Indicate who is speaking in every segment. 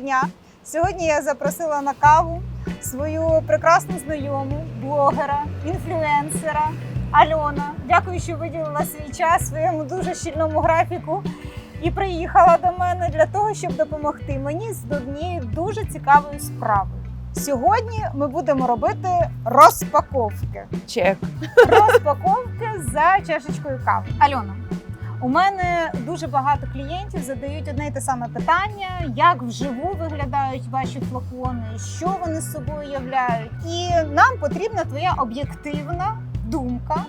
Speaker 1: дня! Сьогодні я запросила на каву свою прекрасну знайому, блогера, інфлюенсера Альона. Дякую, що виділила свій час своєму дуже щільному графіку і приїхала до мене для того, щоб допомогти мені з однією дуже цікавою справою. Сьогодні ми будемо робити розпаковки.
Speaker 2: Чек.
Speaker 1: Розпаковки за чашечкою кави. Альона, у мене дуже багато клієнтів задають одне й те саме питання: як вживу виглядають ваші флакони, що вони з собою являють. І нам потрібна твоя об'єктивна думка.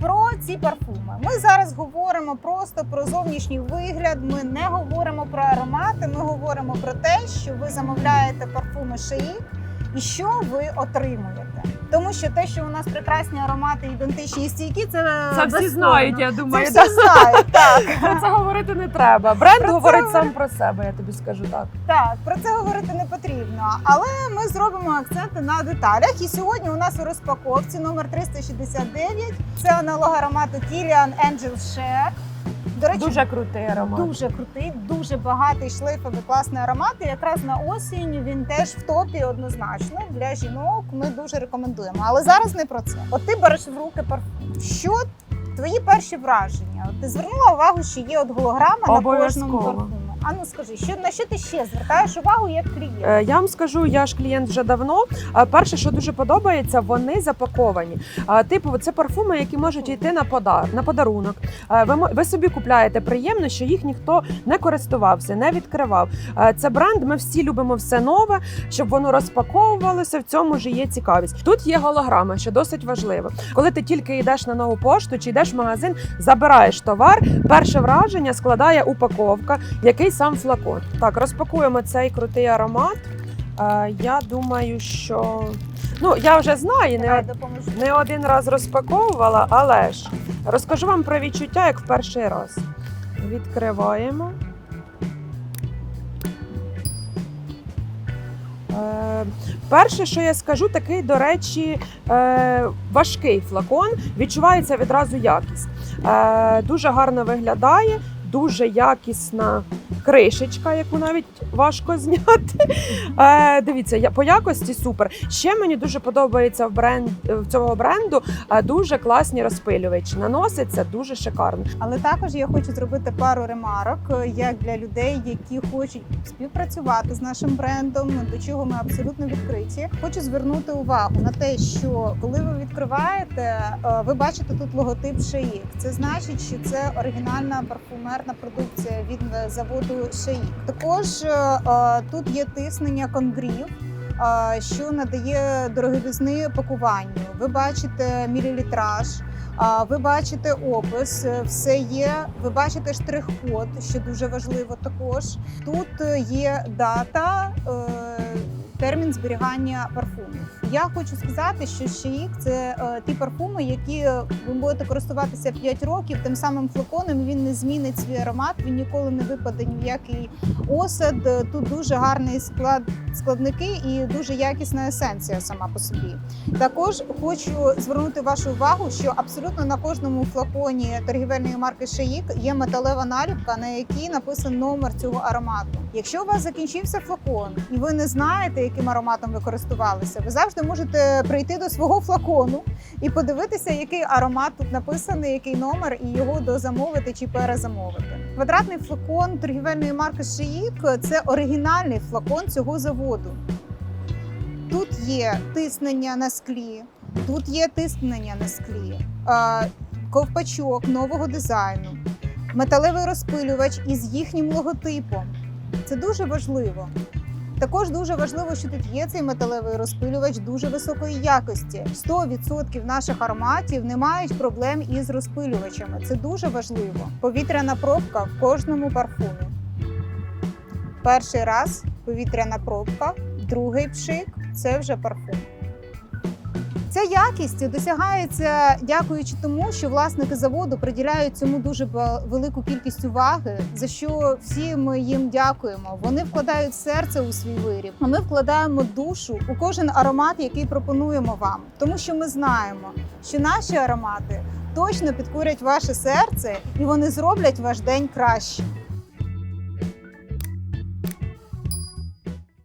Speaker 1: Про ці парфуми ми зараз говоримо просто про зовнішній вигляд. Ми не говоримо про аромати. Ми говоримо про те, що ви замовляєте парфуми Шиїк і що ви отримуєте. Тому що те, що у нас прекрасні аромати, ідентичні і стійкі, це,
Speaker 2: Це всі
Speaker 1: безспорно.
Speaker 2: знають, я
Speaker 1: Це
Speaker 2: думаю.
Speaker 1: всі знають, так.
Speaker 2: Про це говорити не треба. Бренд
Speaker 1: Про це
Speaker 2: говорить сам про себе, я тобі скажу так.
Speaker 1: Так, про це говорити не потрібно. Але ми зробимо акценти на деталях. І сьогодні у нас у розпаковці номер 369. Це аналог аромату Kilian Angel Share. До речі,
Speaker 2: Дуже крутий аромат.
Speaker 1: Дуже крутий, дуже багатий шлейфовий класний аромат. І якраз на осінь він теж в топі однозначно для жінок. Ми дуже рекомендуємо. Але зараз не про це. От ти береш в руки парфум. Що твої перші враження? От ти звернула увагу, що є от голограма на кожному парфумі. А ну скажи, що на що ти ще звертаєш увагу як клієнт?
Speaker 2: Е, Я вам скажу, я ж клієнт вже давно. Перше, що дуже подобається, вони запаковані. Типу, це парфуми, які можуть йти на подар на подарунок. Е, Ви ви собі купляєте приємно, що їх ніхто не користувався, не відкривав. Е, Це бренд. Ми всі любимо все нове, щоб воно розпаковувалося. В цьому ж є цікавість. Тут є голограма, що досить важливо. Коли ти тільки йдеш на нову пошту чи йдеш в магазин, забираєш товар. Перше враження складає упаковка, який сам флакон. Так, розпакуємо цей крутий аромат. Е, я думаю, що ну я вже знаю, не, не один раз розпаковувала, але ж розкажу вам про відчуття як в перший раз. Відкриваємо. Е, перше, що я скажу, такий, до речі, е, важкий флакон. Відчувається відразу якість. Е, дуже гарно виглядає, дуже якісна кришечка, яку навіть важко зняти. Е, дивіться, я- по якості супер. Ще мені дуже подобається в бренд в цього бренду е, дуже класні розпилювачі. Наноситься дуже шикарно.
Speaker 1: Але також я хочу зробити пару ремарок, е, як для людей, які хочуть співпрацювати з нашим брендом, до чого ми абсолютно відкриті. Хочу звернути увагу на те, що коли ви відкриваєте, е, ви бачите тут логотип Шиїк. Це значить, що це оригінальна парфумерна продукція від е, заводу Шиїк. Також е, е, тут є тиснення конгрів. Що надає дороговізни пакуванню. Ви бачите мілілітраж, Ви бачите опис, все є. Ви бачите штрих-код, що дуже важливо також. Тут є дата, термін зберігання парфумів. Я хочу сказати, що Шиїк – це е, ті парфуми, які е, ви будете користуватися 5 років. Тим самим флаконом він не змінить свій аромат. Він ніколи не випаде ніякий осад. Е, Тут дуже гарний склад складники і дуже якісна есенція сама по собі. Також хочу звернути вашу увагу, що абсолютно на кожному флаконі торгівельної марки Шиїк є металева наліпка, на якій написаний номер цього аромату. Якщо у вас закінчився флакон і ви не знаєте, яким ароматом ви користувалися, ви завжди можете прийти до свого флакону і подивитися, який аромат тут написаний, який номер, і його дозамовити чи перезамовити. Квадратний флакон торгівельної марки Шиїк це оригінальний флакон цього заводу. Тут є тиснення на склі, тут є тиснення на склі, ковпачок нового дизайну, металевий розпилювач із їхнім логотипом. Це дуже важливо. Також дуже важливо, що тут є цей металевий розпилювач дуже високої якості. 100% наших ароматів не мають проблем із розпилювачами. Це дуже важливо. Повітряна пробка в кожному парфумі. Перший раз повітряна пробка, другий пшик це вже парфум. Ця якість досягається дякуючи тому, що власники заводу приділяють цьому дуже велику кількість уваги, за що всі ми їм дякуємо. Вони вкладають серце у свій виріб, а ми вкладаємо душу у кожен аромат, який пропонуємо вам, тому що ми знаємо, що наші аромати точно підкорять ваше серце і вони зроблять ваш день краще.